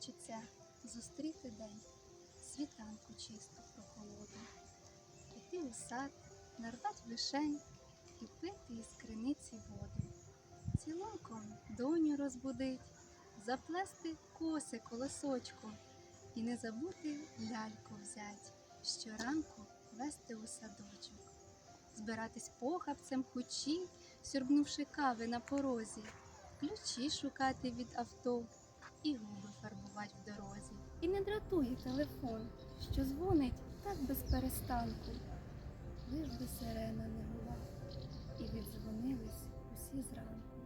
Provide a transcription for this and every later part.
хочеться зустріти день, світанку чисту прохолоду, піти у сад, нарвать вишень і пити із криниці воду, цілунком доню розбудить, заплести коси колосочку і не забути ляльку взять, щоранку вести у садочок, збиратись похапцем хучі, сюрбнувши кави на порозі, ключі шукати від авто і губи фарбувати в дорозі. І не дратує телефон, що дзвонить так без перестанку. Лиш би сирена не гула, і віддзвонились усі зранку.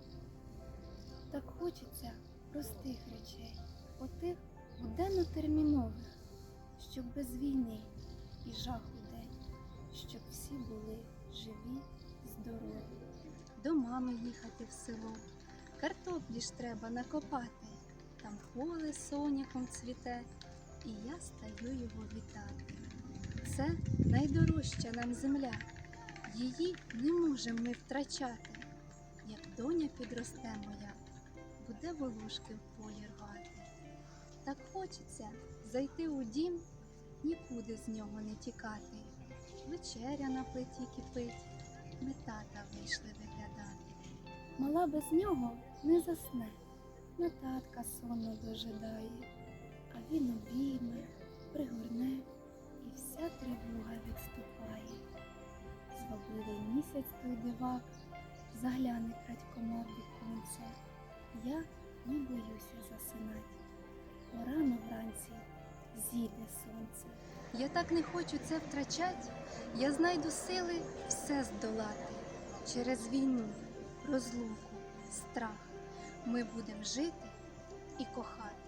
Так хочеться простих речей, отих буденно-термінових, щоб без війни і жаху день, щоб всі були живі, здорові. До мами їхати в село, картоплі ж треба накопати, там поле соняхом цвіте, і я стаю його вітати. Це найдорожча нам земля, її не можемо ми втрачати. Як доня підросте моя, буде волошки в полі рвати. Так хочеться зайти у дім, нікуди з нього не тікати. Вечеря на плиті кипить, ми тата вийшли виглядати. Мала без нього не засне, на татка сонно дожидає, а він обійме, пригорне, і вся тривога відступає. Звабливий місяць той дивак, загляне крадькома в віконце. Я не боюся засинать. Порано вранці зійде сонце. Я так не хочу це втрачать. Я знайду сили все здолати. Через війну, розлуку, страх ми будемо жити і кохати.